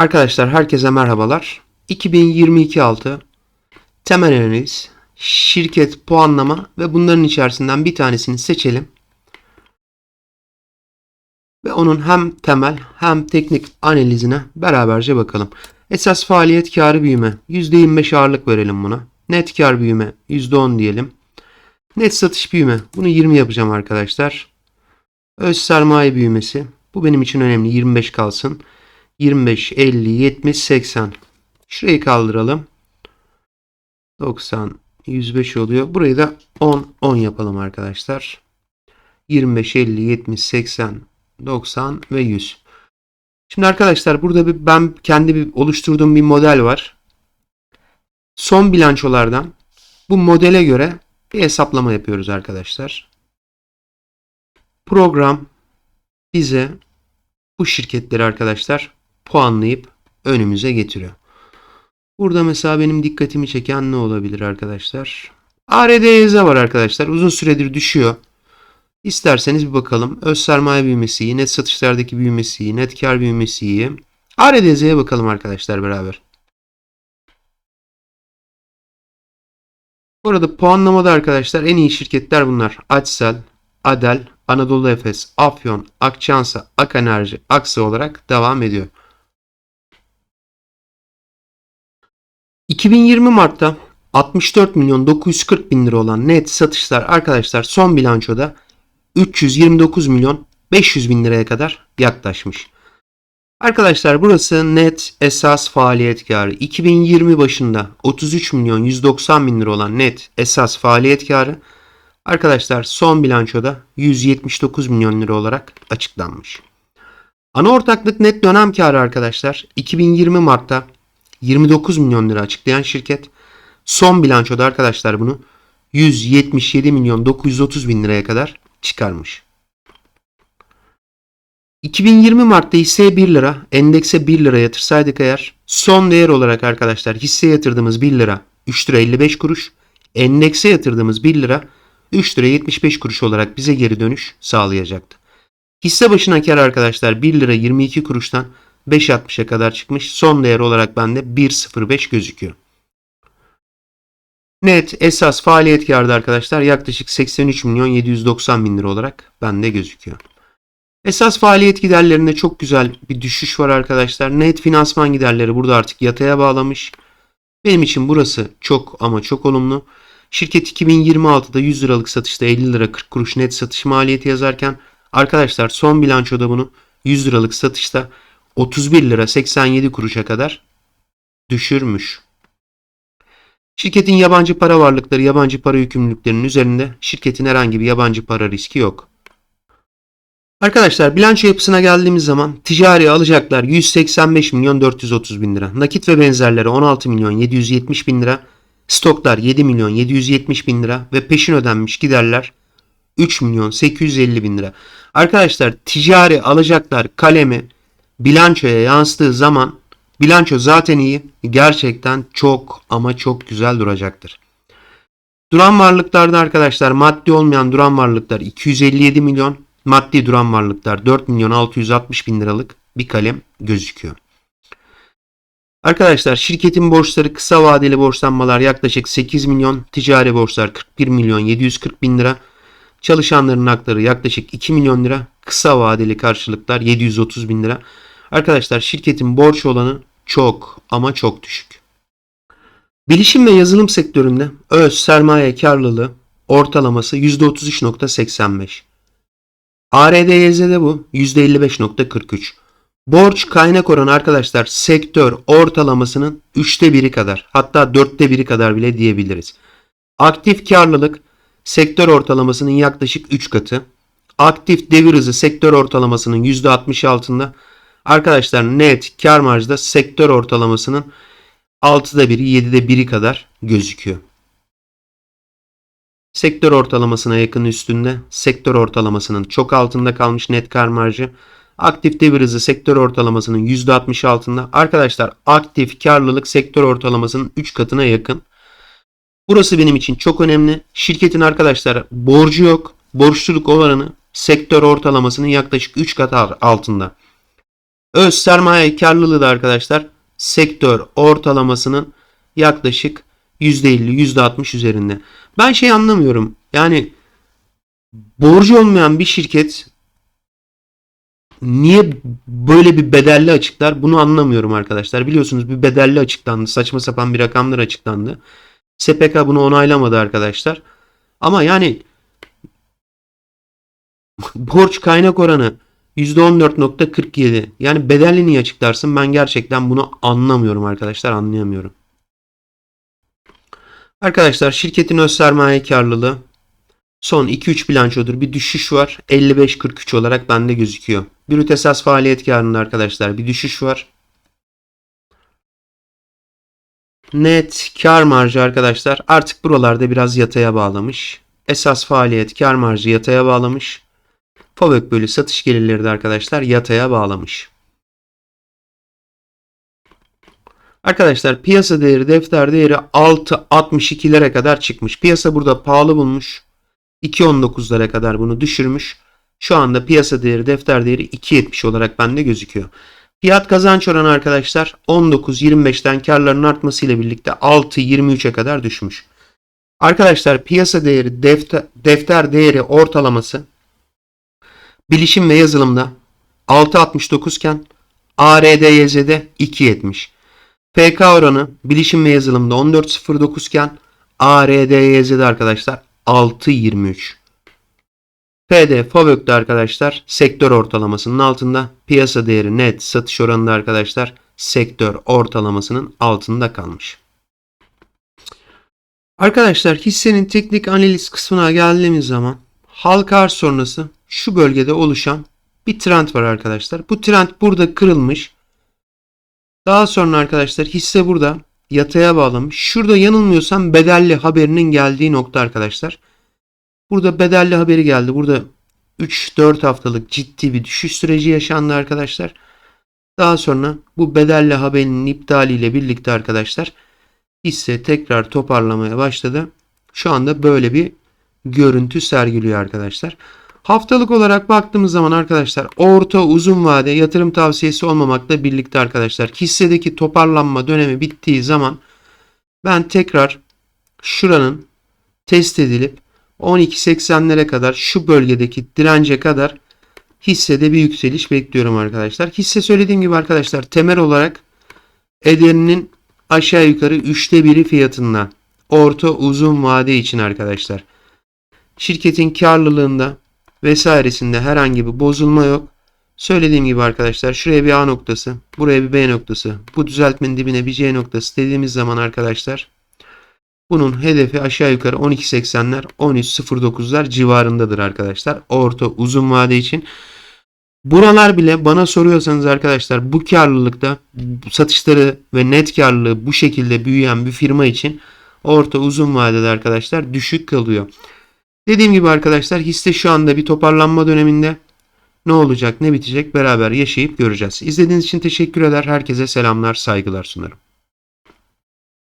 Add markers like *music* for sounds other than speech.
Arkadaşlar herkese merhabalar. 2022 6 temel analiz, şirket puanlama ve bunların içerisinden bir tanesini seçelim. Ve onun hem temel hem teknik analizine beraberce bakalım. Esas faaliyet karı büyüme %25 ağırlık verelim buna. Net kar büyüme %10 diyelim. Net satış büyüme bunu 20 yapacağım arkadaşlar. Öz sermaye büyümesi bu benim için önemli 25 kalsın. 25, 50, 70, 80. Şurayı kaldıralım. 90, 105 oluyor. Burayı da 10, 10 yapalım arkadaşlar. 25, 50, 70, 80, 90 ve 100. Şimdi arkadaşlar burada bir ben kendi bir oluşturduğum bir model var. Son bilançolardan bu modele göre bir hesaplama yapıyoruz arkadaşlar. Program bize bu şirketleri arkadaşlar puanlayıp önümüze getiriyor. Burada mesela benim dikkatimi çeken ne olabilir arkadaşlar? ARDYZ var arkadaşlar. Uzun süredir düşüyor. İsterseniz bir bakalım. Öz sermaye büyümesi net satışlardaki büyümesi net kar büyümesi iyi. ARDZ'ye bakalım arkadaşlar beraber. Burada puanlamada arkadaşlar en iyi şirketler bunlar. Açsel, Adel, Anadolu Efes, Afyon, Akçansa, Akanerji, Aksa olarak devam ediyor. 2020 Mart'ta 64 milyon 940 bin lira olan net satışlar arkadaşlar son bilançoda 329 milyon 500 bin liraya kadar yaklaşmış. Arkadaşlar burası net esas faaliyet karı. 2020 başında 33 milyon 190 bin lira olan net esas faaliyet karı arkadaşlar son bilançoda 179 milyon lira olarak açıklanmış. Ana ortaklık net dönem karı arkadaşlar 2020 Mart'ta 29 milyon lira açıklayan şirket son bilançoda arkadaşlar bunu 177 milyon 930 bin liraya kadar çıkarmış. 2020 Mart'ta hisseye 1 lira, endekse 1 lira yatırsaydık eğer son değer olarak arkadaşlar hisse yatırdığımız 1 lira 3 lira 55 kuruş, endekse yatırdığımız 1 lira 3 lira 75 kuruş olarak bize geri dönüş sağlayacaktı. Hisse başına kar arkadaşlar 1 lira 22 kuruştan 5.60'a kadar çıkmış. Son değer olarak bende 1.05 gözüküyor. Net esas faaliyet karı arkadaşlar yaklaşık 83 milyon 790 bin lira olarak bende gözüküyor. Esas faaliyet giderlerinde çok güzel bir düşüş var arkadaşlar. Net finansman giderleri burada artık yataya bağlamış. Benim için burası çok ama çok olumlu. Şirket 2026'da 100 liralık satışta 50 lira 40 kuruş net satış maliyeti yazarken arkadaşlar son bilançoda bunu 100 liralık satışta 31 lira 87 kuruşa kadar düşürmüş. Şirketin yabancı para varlıkları, yabancı para yükümlülüklerinin üzerinde şirketin herhangi bir yabancı para riski yok. Arkadaşlar bilanço yapısına geldiğimiz zaman ticari alacaklar 185 milyon 430 bin lira. Nakit ve benzerleri 16 milyon 770 bin lira. Stoklar 7 milyon 770 bin lira ve peşin ödenmiş giderler 3 milyon 850 bin lira. Arkadaşlar ticari alacaklar kalemi bilançoya yansıdığı zaman bilanço zaten iyi. Gerçekten çok ama çok güzel duracaktır. Duran varlıklarda arkadaşlar maddi olmayan duran varlıklar 257 milyon, maddi duran varlıklar 4 milyon 660 bin liralık bir kalem gözüküyor. Arkadaşlar şirketin borçları kısa vadeli borçlanmalar yaklaşık 8 milyon, ticari borçlar 41 milyon 740 bin lira, çalışanların hakları yaklaşık 2 milyon lira, kısa vadeli karşılıklar 730 bin lira. Arkadaşlar şirketin borç olanı çok ama çok düşük. Bilişim ve yazılım sektöründe öz sermaye karlılığı ortalaması %33.85. ARDYZ'de bu %55.43. Borç kaynak oranı arkadaşlar sektör ortalamasının 3'te 1'i kadar hatta 4'te 1'i kadar bile diyebiliriz. Aktif karlılık sektör ortalamasının yaklaşık 3 katı. Aktif devir hızı sektör ortalamasının %60 altında. Arkadaşlar net kar marjı da sektör ortalamasının 6'da 1'i 7'de 1'i kadar gözüküyor. Sektör ortalamasına yakın üstünde, sektör ortalamasının çok altında kalmış net kar marjı. Aktif devir hızı sektör ortalamasının %60 altında. Arkadaşlar aktif karlılık sektör ortalamasının 3 katına yakın. Burası benim için çok önemli. Şirketin arkadaşlar borcu yok. Borçluluk oranı sektör ortalamasının yaklaşık 3 kat altında. Öz sermaye karlılığı da arkadaşlar sektör ortalamasının yaklaşık %50, %60 üzerinde. Ben şey anlamıyorum. Yani borcu olmayan bir şirket niye böyle bir bedelli açıklar bunu anlamıyorum arkadaşlar. Biliyorsunuz bir bedelli açıklandı. Saçma sapan bir rakamlar açıklandı. SPK bunu onaylamadı arkadaşlar. Ama yani *laughs* borç kaynak oranı %14.47. Yani bedelli niye açıklarsın? Ben gerçekten bunu anlamıyorum arkadaşlar. Anlayamıyorum. Arkadaşlar şirketin öz sermaye karlılığı son 2-3 bilançodur bir düşüş var. 55-43 olarak bende gözüküyor. Brüt esas faaliyet karında arkadaşlar bir düşüş var. Net kar marjı arkadaşlar artık buralarda biraz yataya bağlamış. Esas faaliyet kar marjı yataya bağlamış. FAVÖK bölü satış gelirleri de arkadaşlar yataya bağlamış. Arkadaşlar piyasa değeri defter değeri 6.62'lere kadar çıkmış. Piyasa burada pahalı bulmuş. 2.19'lara kadar bunu düşürmüş. Şu anda piyasa değeri defter değeri 2.70 olarak bende gözüküyor. Fiyat kazanç oranı arkadaşlar 19.25'ten karların artmasıyla birlikte 6.23'e kadar düşmüş. Arkadaşlar piyasa değeri defter, defter değeri ortalaması bilişim ve yazılımda 6.69 iken ARDYZ'de 2.70. PK oranı bilişim ve yazılımda 14.09 iken ARDYZ'de arkadaşlar 6.23. PD FAVÖK'te arkadaşlar sektör ortalamasının altında. Piyasa değeri net satış oranında arkadaşlar sektör ortalamasının altında kalmış. Arkadaşlar hissenin teknik analiz kısmına geldiğimiz zaman halka arz sonrası şu bölgede oluşan bir trend var arkadaşlar. Bu trend burada kırılmış. Daha sonra arkadaşlar hisse burada yataya bağlamış. Şurada yanılmıyorsam bedelli haberinin geldiği nokta arkadaşlar. Burada bedelli haberi geldi. Burada 3-4 haftalık ciddi bir düşüş süreci yaşandı arkadaşlar. Daha sonra bu bedelli haberinin iptaliyle birlikte arkadaşlar hisse tekrar toparlamaya başladı. Şu anda böyle bir görüntü sergiliyor arkadaşlar. Haftalık olarak baktığımız zaman arkadaşlar orta uzun vade yatırım tavsiyesi olmamakla birlikte arkadaşlar hissedeki toparlanma dönemi bittiği zaman ben tekrar şuranın test edilip 12.80'lere kadar şu bölgedeki dirence kadar hissede bir yükseliş bekliyorum arkadaşlar. Hisse söylediğim gibi arkadaşlar temel olarak ederinin aşağı yukarı 3'te biri fiyatında orta uzun vade için arkadaşlar. Şirketin karlılığında vesairesinde herhangi bir bozulma yok. Söylediğim gibi arkadaşlar şuraya bir A noktası, buraya bir B noktası, bu düzeltmenin dibine bir C noktası dediğimiz zaman arkadaşlar bunun hedefi aşağı yukarı 12.80'ler 13.09'lar civarındadır arkadaşlar. Orta uzun vade için. Buralar bile bana soruyorsanız arkadaşlar bu karlılıkta satışları ve net karlılığı bu şekilde büyüyen bir firma için orta uzun vadede arkadaşlar düşük kalıyor. Dediğim gibi arkadaşlar hisse şu anda bir toparlanma döneminde. Ne olacak ne bitecek beraber yaşayıp göreceğiz. İzlediğiniz için teşekkür eder. Herkese selamlar saygılar sunarım.